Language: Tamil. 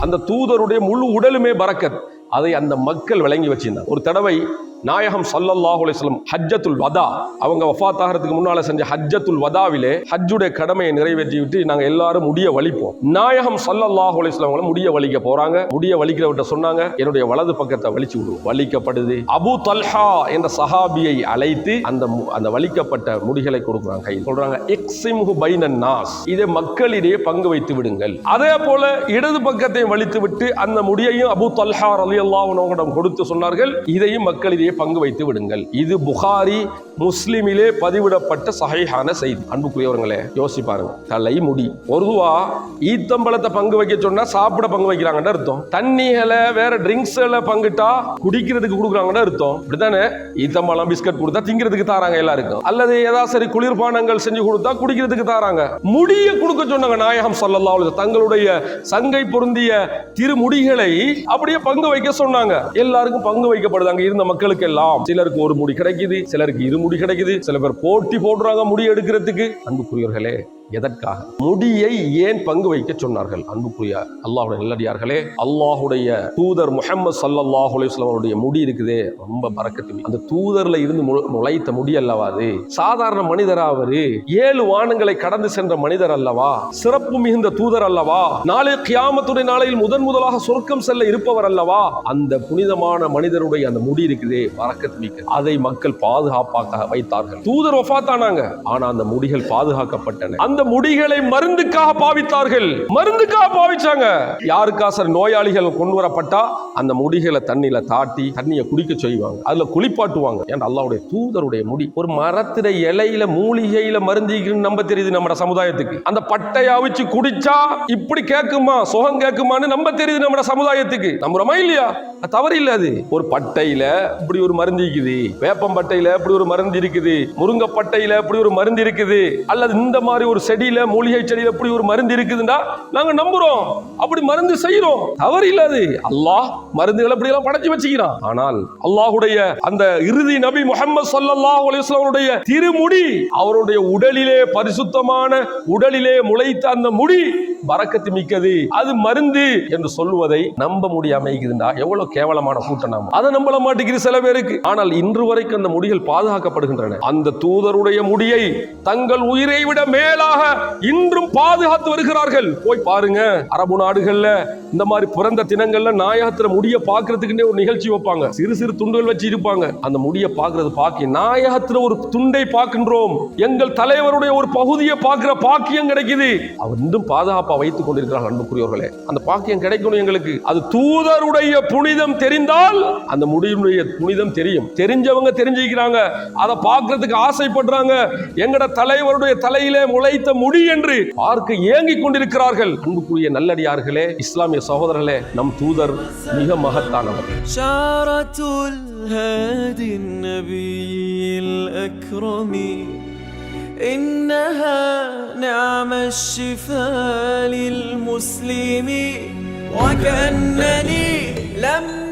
அந்த தூதருடைய முழு உடலுமே பறக்கத் அதை அந்த மக்கள் விளங்கி வச்சிருந்தாங்க ஒரு தடவை நாயகம் சல்லல்லாஹு அலிஸ்லம் ஹஜ்ஜத்துல் வதா. அவங்க வஃபாத் ஆகிறதுக்கு முன்னால செஞ்ச ஹஜ்ஜத்துல் வதாவிலே ஹஜ்ஜுடைய கடமையை நிறைவேற்றி விட்டு நாங்க எல்லாரும் முடிய வலிப்போம். நாயகம் சல்லல்லாஹு அலிஸ்லாம் முடிய வலிக்க போறாங்க. முடிய வலிக்கிறவர்கிட்ட சொன்னாங்க என்னுடைய வலது பக்கத்தை வலிச்சு விடுவோம் வலிக்கப்படுது. அபு தல்ஹா என்ற சஹாபியை அழைத்து அந்த மு- அந்த வலிக்கப்பட்ட முடிகளை கொடுக்குறாங்க கையில். சொல்றாங்க எக்ஸிம்ஹு பைனன் நாஸ். இதை மக்களிடையே பங்கு வைத்து விடுங்கள். அதே போல இடது பக்கத்தையும் வலித்து விட்டு அந்த முடியையும் அபு தல்ஹா அலி அல்லாஹ் கொடுத்து சொன்னார்கள். இதையும் மக்களிடையே பங்கு வைத்து விடுங்கள். இது புகாரி முஸ்லிமிலே பதிவிடப்பட்ட சஹீஹான செய்தி. அன்புக்குரியவர்களே யோசி பாருங்க. தலை முடி பொதுவா ஈத்தம்பழத்தை பங்கு வைக்க சொன்னா சாப்பிட பங்கு வைக்கிறாங்கன்னு அர்த்தம். தண்ணிகளை வேற ட்ரிங்க்ஸ்களை பங்குட்டா குடிக்கிறதுக்கு கொடுக்குறாங்கன்னு அர்த்தம். இப்படித்தானே? ஈத்தம்பழம் பிஸ்கட் கொடுத்தா திங்கிறதுக்கு தாராங்க எல்லாருக்கும். அல்லது ஏதாவது சரி குளிர்பானங்கள் செஞ்சு கொடுத்தா குடிக்கிறதுக்கு தாராங்க. முடிய கொடுக்க சொன்னாங்க நாயகம் சொல்லலாம் தங்களுடைய சங்கை பொருந்திய திருமுடிகளை அப்படியே பங்கு வைக்க சொன்னாங்க. எல்லாருக்கும் பங்கு வைக்கப்படுதாங்க இருந்த மக்களுக்கு எல்லாம் சிலருக்கு ஒரு முடி கிடைக்குது சிலருக்கு இரு முடி கிடைக்குது சில பேர் போட்டி போடுறாங்க முடி எடுக்கிறதுக்கு. அன்புக்குரியவர்களே எதற்காக? முடியை ஏன் பங்கு வைக்க சொன்னார்கள்? அன்புக்குரிய அல்லாஹுடைய நல்லடியார்களே அல்லாஹுடைய தூதர் முஹம்மது சல்லாஹ் அவருடைய முடி இருக்குதே ரொம்ப பறக்கத்து அந்த தூதர்ல இருந்து முளைத்த முடி அல்லவா அது? சாதாரண மனிதரா அவரு? ஏழு வானங்களை கடந்து சென்ற மனிதர் அல்லவா? சிறப்பு மிகுந்த தூதர் அல்லவா? நாளை கியாமத்துடைய நாளையில் முதன் முதலாக சொர்க்கம் செல்ல இருப்பவர் அல்லவா? அந்த புனிதமான மனிதருடைய அந்த முடி இருக்குதே பறக்கத்து மிக்க. அதை மக்கள் பாதுகாப்பாக வைத்தார்கள். தூதர் ஒஃபாத்தானாங்க ஆனா அந்த முடிகள் பாதுகாக்கப்பட்டன. அந்த முடிகளை மருந்துக்காக பாவித்தார்கள். மருந்துக்காக பாவிச்சாங்க. யாருக்கா சார் நோயாளிகள் கொண்டு வரப்பட்டா அந்த முடிகளை தண்ணியில தாட்டி தண்ணியை குடிக்க செய்வாங்க. அதுல குளிப்பாட்டுவாங்க. ஏன் அல்லாவுடைய தூதருடைய முடி. ஒரு மரத்திட இலையில மூலிகையில மருந்திக்குன்னு நம்ப தெரியுது நம்ம சமுதாயத்துக்கு. அந்த பட்டையை அவிச்சு குடிச்சா இப்படி கேட்குமா? சுகம் கேட்குமான்னு நம்ப தெரியுது நம்ம சமுதாயத்துக்கு. நம்புறோமா இல்லையா? தவறு இல்ல அது. ஒரு பட்டையில இப்படி ஒரு மருந்து இருக்குது. வேப்பம் பட்டையில இப்படி ஒரு மருந்து இருக்குது. முருங்க பட்டையில இப்படி ஒரு மருந்து இருக்குது. அல்லது இந்த மாதிரி ஒரு செடியில மூலிகை செடியில இப்படி ஒரு மருந்து இருக்குதுன்னா நாங்க நம்புறோம். அப்படி மருந்து செய்யறோம் தவறு இல்லை அது. அல்லாஹ் மருந்துகளை இப்படி எல்லாம் படைச்சு வச்சுக்கிறான். ஆனால் அல்லாஹுடைய அந்த இறுதி நபி முகமது சல்லாஹ் அலிஸ்லாமுடைய அவருடைய திருமுடி அவருடைய உடலிலே பரிசுத்தமான உடலிலே முளைத்த அந்த முடி பறக்கத்து மிக்கது. அது மருந்து என்று சொல்லுவதை நம்ப முடியாம இருக்குதுண்டா எவ்வளவு கேவலமான கூட்டம் நாம. அதை நம்பல மாட்டேங்குது சில பேருக்கு. ஆனால் இன்று வரைக்கும் அந்த முடிகள் பாதுகாக்கப்படுகின்றன. அந்த தூதருடைய முடியை தங்கள் உயிரை விட மேலாக இன்றும் பாதுகாத்து வருகிறார்கள். போய் பாருங்க. அரபு நாடுகள்ல இந்த மாதிரி பிறந்த தினங்கள்ல நாயகத்துல முடிய பாக்குறதுக்குன்னே ஒரு நிகழ்ச்சி வைப்பாங்க. சிறு சிறு துண்டுகள் வச்சு இருப்பாங்க. அந்த முடிய பாக்குறது பாக்கி. நாயகத்துல ஒரு துண்டை பார்க்கின்றோம். எங்கள் தலைவருடைய ஒரு பகுதியை பார்க்கிற பாக்கியம் கிடைக்குது. அவர் இன்னும் பாதுகாப்பு வைத்துக் கொண்டிருக்கிறார்கள் அன்புக்குரியவர்களே அந்த பாக்கியம் கிடைக்கணும் எங்களுக்கு அது தூதருடைய புனிதம் தெரிந்தால் அந்த முடியினுடைய புனிதம் தெரியும் தெரிஞ்சவங்க தெரிஞ்சுக்கிறாங்க அதை பார்க்கறதுக்கு ஆசைப்படுறாங்க எங்கட தலைவருடைய தலையிலே முளைத்த முடி என்று பார்க்க ஏங்கிக் கொண்டிருக்கிறார்கள் அன்புக்குரிய நல்லடியார்களே இஸ்லாமிய சகோதரர்களே நம் தூதர் மிக மகத்தானவர் شارة الهادي النبي الأكرم إنها نعم الشفاء للمسلم وكأنني لما